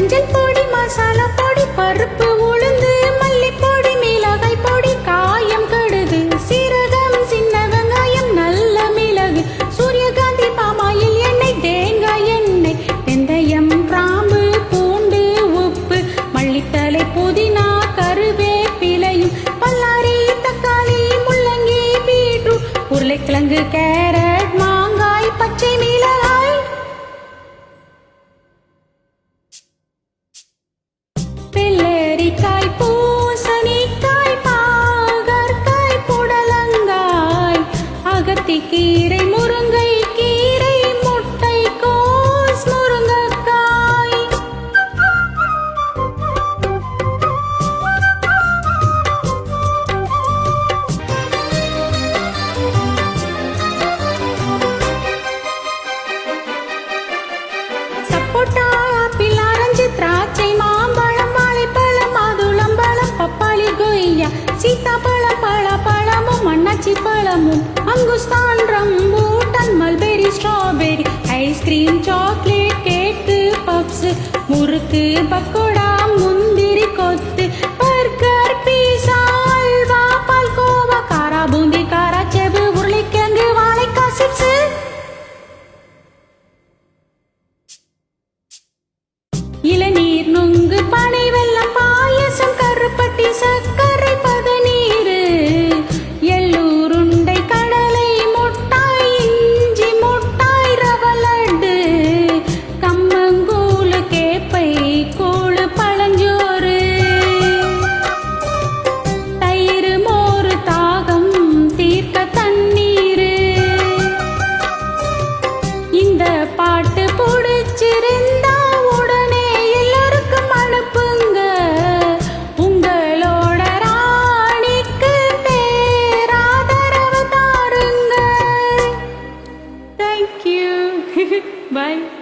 மஞ்சள் பொடி மசாலா பொடி பருப்பு உளுந்து மல்லிப்பொடி மிளகாய் பொடி காயம் கடுகு சீரகம் சின்ன வெங்காயம் நல்ல மிளகு. சூரியகாந்தி பாமாயில் எண்ணெய் தேங்காய் எண்ணெய். வெந்தயம் கிராம்பு பூண்டு உப்பு. மல்லித்தலை புதினா கருவேப்பிலையும். பல்லாரி தக்காளி முள்ளங்கி பீட்ரூட். உருளைக்கிழங்கு கேரட் மாங்காய் பச்சை மிளகாய். ir por. Bye.